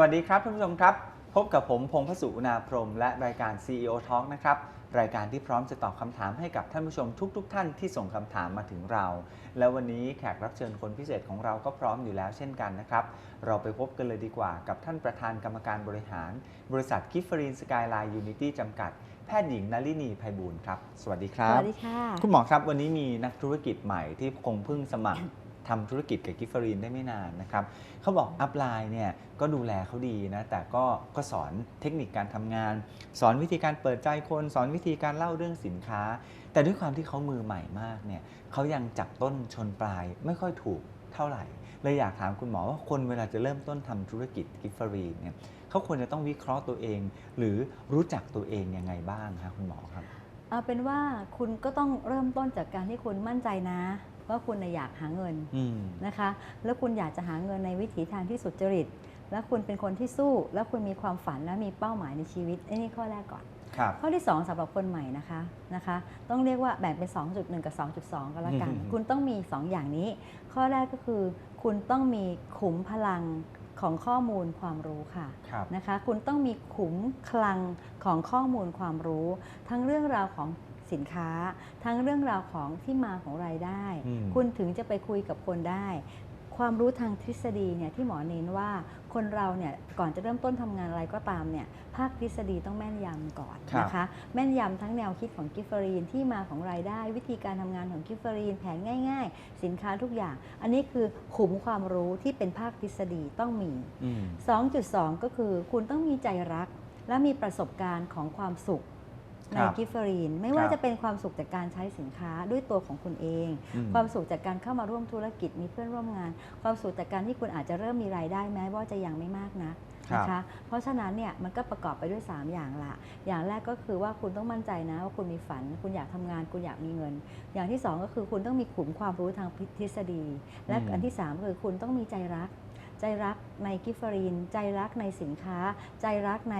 วัสดีครับท่านผู้ชมครับ พบกับผมพงษ์พสุอุณาพรหมและรายการ CEO Talk นะครับ รายการที่พร้อมจะตอบคำถามให้กับท่านผู้ชมทุกๆท่านที่ส่งคำถามมาถึงเรา แล้ววันนี้แขกรับเชิญคนพิเศษของเราก็พร้อมอยู่แล้วเช่นกันนะครับ เราไปพบกันเลยดีกว่ากับท่านประธานกรรมการบริหาร บริษัทกิฟฟรีนสกายไลน์ยูนิตี้จำกัดแพทย์หญิงนลินีไพบูลย์ครับ สวัสดีครัสบวัสดีค่ะ คุณหมอครับ วันนี้มีนักธุรกิจใหม่ที่คงเพิ่งสมัคร ทำธุรกิจกับกิฟฟรีนได้ไม่นานนะครับเขาบอกอัพไลน์เนี่ยก็ดูแลเขาดีนะแต่ก็ก็สอนเทคนิคการทำงาน สอนวิธีการเปิดใจคน สอนวิธีการเล่าเรื่องสินค้า แต่ด้วยความที่เขามือใหม่มากเนี่ยเขายังจับต้นชนปลายไม่ค่อยถูกเท่าไหร่เลยอยากถามคุณหมอว่าคนเวลาจะเริ่มต้นทำธุรกิจกิฟฟรีนเนี่ยเขาควรจะต้องวิเคราะห์ตัวเอง หรือรู้จักตัวเองยังไงบ้างคะคุณหมอครับ เอาเป็นว่าคุณก็ต้องเริ่มต้นจากการที่คุณมั่นใจนะว่าคุณน่ะอยากหาเงินอืมนะคะ แล้วคุณอยากจะหาเงินในวิถีทางที่สุจริต แล้วคุณเป็นคนที่สู้ แล้วคุณมีความฝันและมีเป้าหมายในชีวิตไอ้นี่ข้อแรกก่อนครับข้อที่ 2สำหรับคนใหม่นะคะนะคะ ต้องเรียกว่าแบ่งเป็น 2.1 กับ 2.2 ก็แล้วกันอืมคุณต้องมี 2 อย่างนี้ ข้อแรกก็คือ คุณต้องมีขุมพลัง ของข้อมูลความรู้ค่ะครับนะคะ คุณต้องมีขุมคลังของข้อมูลความรู้ ทั้งเรื่องราวของสินค้า ทั้งเรื่องราวของที่มาของรายได้อืมคุณถึงจะไปคุยกับคนได้ ความรู้ทางทฤษฎีเนี่ยที่หมอเน้นว่าคนเราเนี่ยก่อนจะเริ่มต้นทำงานอะไรก็ตามเนี่ยภาคทฤษฎีต้องแม่นยำก่อนครับนะคะแม่นยำทั้งแนวคิดของกิฟเฟอรีนที่มาของรายได้ วิธีการทำงานของกิฟเฟอรีนแผนง่าย ๆ สินค้าทุกอย่าง อันนี้คือขุมความรู้ที่เป็นภาคทฤษฎีต้องมีอืม2.2 ก็คือคุณต้องมีใจรัก และมีประสบการณ์ของความสุข ในครับกิฟเฟอรีนไม่ว่าครับจะเป็นความสุขจากการใช้สินค้าด้วยตัวของคุณเองอืมความสุขจากการเข้ามาร่วมธุรกิจมีเพื่อนร่วมงาน ความสุขจากการที่คุณอาจจะเริ่มมีรายได้แม้ว่าจะยังไม่มากนะนะคะเพราะฉะนั้นเนี่ยมันก็ประกอบไปด้วย 3 อย่างละ อย่างแรกก็คือว่าคุณต้องมั่นใจนะว่าคุณมีฝัน คุณอยากทำงาน คุณอยากมีเงิน อย่างที่ 2 ก็คือคุณต้องมีขุมความรู้ทางทฤษฎี และอืมอันที่3คือคุณต้องมีใจรัก ใจรักในกิฟเฟอรีน ใจรักในสินค้า ใจรักใน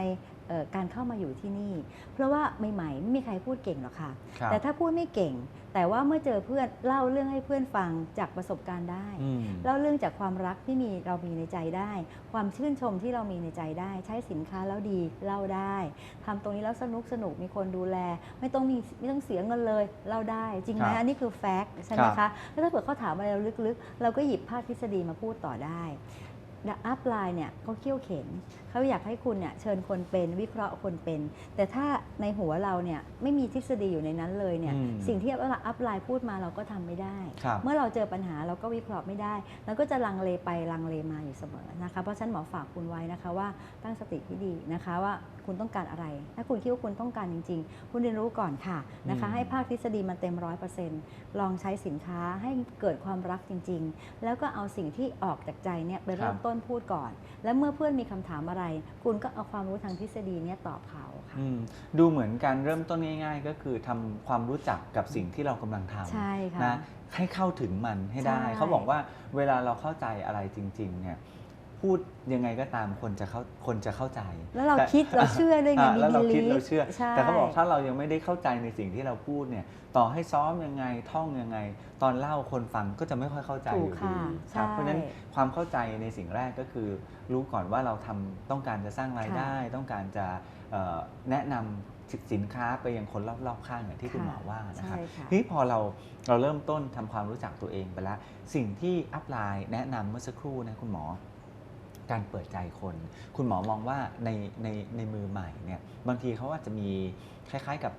เอ่อการเข้ามาอยู่ที่นี่ เพราะว่าใหม่ๆไม่มีใครพูดเก่งหรอกค่ะครับแต่ถ้าพูดไม่เก่ง แต่ว่าเมื่อเจอเพื่อนเล่าเรื่องให้เพื่อนฟังจากประสบการณ์ได้อืมเล่าเรื่องจากความรักที่มีเรามีในใจได้ ความชื่นชมที่เรามีในใจได้ ใช้สินค้าแล้วดีเล่าได้ทำตรงนี้แล้วสนุกสนุกมีคนดูแล ไม่ต้องมีไม่ต้องเสียเงินเลยเล่าได้ จริงไหมครับอันนี้คือแฟกต์ใช่ไหมครัคะบแล้วถ้าเกิดเขาถามอะไรเราลึกๆ เราก็หยิบภาคทฤษฎีมาพูดต่อได้ อัพไลน์เนี่ยเขาเขี่ยวเข็นเขาอยากให้คุณเนี่ยเชิญคนเป็นวิเคราะห์คนเป็น แต่ถ้าในหัวเราเนี่ยไม่มีทฤษฎีอยู่ในนั้นเลยเนี่ยอืมสิ่งที่อัพไลน์พูดมาเราก็ทำไม่ได้ครับเมื่อเราเจอปัญหาเราก็วิเคราะห์ไม่ได้เราก็จะลังเลไปลังเลมาอยู่เสมอนะคะเพราะฉะนั้นหมอฝากคุณไว้นะคะว่าตั้งสติที่ดีนะคะว่า คุณต้องการอะไร ถ้าคุณคิดว่าคุณต้องการจริง ๆ คุณเรียนรู้ก่อนค่ะนะคะอืมให้ภาคทฤษฎีมันเต็มร้อยเปอร์เซ็นต์ลองใช้สินค้าให้เกิดความรักจริง ๆ แล้วก็เอาสิ่งที่ออกจากใจเนี่ยไปเริ่มต้นพูดก่อน แล้วเมื่อเพื่อนมีคำถามอะไร คุณก็เอาความรู้ทางทฤษฎีเนี่ยตอบเขาค่ะอืมดูเหมือนการเริ่มต้นง่าย ๆ ก็คือทำความรู้จักกับสิ่งที่เรากำลังทำใช่ค่ะนะให้เข้าถึงมันให้ได้ใช่เขาบอกว่าเวลาเราเข้าใจอะไรจริง ๆ เนี่ย พูดยังไงก็ตามคนจะเข้าคนจะเข้าใจ แล้วเราแต่คิดเราเชื่อด้วยไงอ่ามีแล้วเราคิด belief เราเชื่อใช่แต่เขาบอกถ้าเรายังไม่ได้เข้าใจในสิ่งที่เราพูดเนี่ย ต่อให้ซ้อมยังไงท่องยังไง ตอนเล่าคนฟังก็จะไม่ค่อยเข้าใจถูอกยู่ดีค่ะครับใช่เพราะฉะนั้นความเข้าใจในสิ่งแรกก็คือ รู้ก่อนว่าเราทำต้องการจะสร้างรายได้ ต้องการจะเอ่อแนะนำสินค้าไปยังคนรอบๆข้างอย่างที่คุณหมอว่านะครับใช่ค่ะทีนี้พอเราเราเริ่มต้นทำความรู้จักตัวเองไปแล้ว สิ่งที่อัพไลน์แนะนำเมื่อสักครู่นะคุณหมอ การเปิดใจคน คุณหมอมองว่าในในในมือใหม่เนี่ยบางทีเขาอาจจะมีคล้ายๆกับ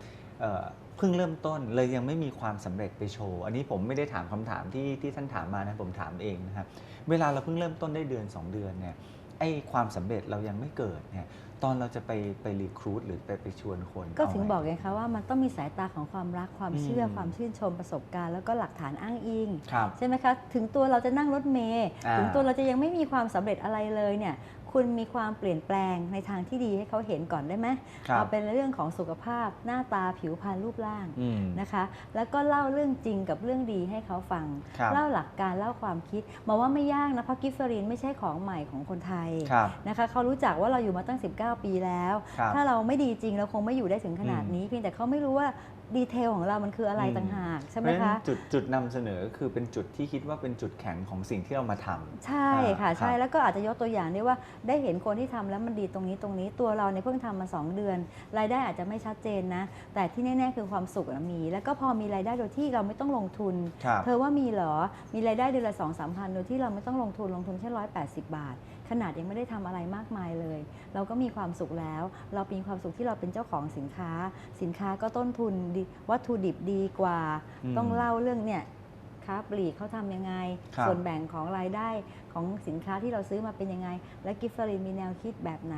เพิ่งเริ่มต้นเลยยังไม่มีความสำเร็จไปโชว์ อันนี้ผมไม่ได้ถามคำถามที่ที่ท่านถามมานะผมถามเองนะครับเวลาเราเพิ่งเริ่มต้นได้เดือน 2 เดือนเนี่ย ไอ้ความสำเร็จเรายังไม่เกิดเนี่ยตอนเราจะไปไปรีครูดหรือไปไปชวนคน ก็ถึงเาไบอกไงคะว่ามันต้องมีสายตาของความรักความเชื่ออืมความชื่นชมประสบการณ์แล้วก็หลักฐานอ้างอิงครับใช่ไหมคะ ถึงตัวเราจะนั่งรถเมย์อ่าถึงตัวเราจะยังไม่มีความสำเร็จอะไรเลยเนี่ย คุณมีความเปลี่ยนแปลงในทางที่ดีให้เขาเห็นก่อนได้ไหมครับเอาเป็นเรื่องของสุขภาพหน้าตาผิวพรรณรูปร่างอืมนะคะ แล้วก็เล่าเรื่องจริงกับเรื่องดีให้เขาฟังครับเล่าหลักการเล่าความคิดบอกว่าไม่ยากนะเพราะกิฟเฟอรีนไม่ใช่ของใหม่ของคนไทยครับนะคะเขารู้จักว่าเราอยู่มาตั้ง 19 ปีแล้วครับถ้าเราไม่ดีจริงเราคงไม่อยู่ได้ถึงขนาดนี้เพียงแต่เขาไม่รู้ว่า ดีเทลของเรามันคืออะไรอืมต่างหากใช่ไหมเพราฉคะนั้นจุดจุดนำเสนอก็คือเป็นจุดที่คิดว่าเป็นจุดแข็งของสิ่งที่เรามาทำใช่ค่ะอ่าใช่ครับแล้วก็อาจจะยกตัวอย่างได้ว่าได้เห็นคนที่ทำแล้วมันดีตรงนี้ตรงนี้ตัวเราเนี่ยเพิ่งทำมา 2 เดือน รายได้อาจจะไม่ชัดเจนนะ แต่ที่แน่ๆคือความสุขอะมี แล้วก็พอมีรายได้โดยที่เราไม่ต้องลงทุนครับเธอว่ามีเหรอมีรายได้เดือนละสองสามพันโดยที่เราไม่ต้องลงทุนลงทุนแค่ร้อยแปดสิบบาท ขนาดยังไม่ได้ทำอะไรมากมายเลย เราก็มีความสุขแล้ว เรามีความสุขที่เราเป็นเจ้าของสินค้า สินค้าก็ต้นทุนดีวัตถุดิบดีกว่าอืมต้องเล่าเรื่องเนี่ย ค้าปลีกเขาทำยังไง ครับส่วนแบ่งของรายได้ของสินค้าที่เราซื้อมาเป็นยังไง และกิฟฟรินมีแนวคิดแบบไหน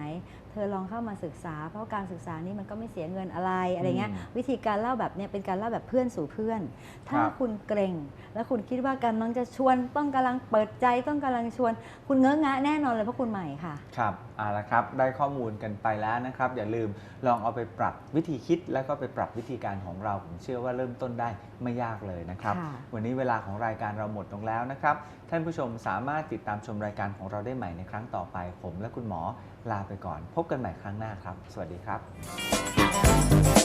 เธอลองเข้ามาศึกษา เพราะการศึกษานี้มันก็ไม่เสียเงินอะไรอะไรเงี้ยอืมวิธีการเล่าแบบเนี้ยเป็นการเล่าแบบเพื่อนสู่เพื่อน ถ้าครับ คุณเกรงและคุณคิดว่ากำลังจะชวน ต้องกำลังเปิดใจต้องกำลังชวน คุณเงอะงะแน่นอนเลยเพราะคุณใหม่ค่ะ ครับเอาละครับ ได้ข้อมูลกันไปแล้วนะครับ อย่าลืมลองเอาไปปรับวิธีคิดแล้วก็ไปปรับวิธีการของเรา ผมเชื่อว่าเริ่มต้นได้ไม่ยากเลยนะครับ ค่ะ วันนี้เวลาของรายการเราหมดลงแล้วนะครับ ท่านผู้ชมสามารถติดตามชมรายการของเราได้ใหม่ในครั้งต่อไป ผมและคุณหมอลาไปก่อน พบกันใหม่ครั้งหน้าครับ สวัสดีครับ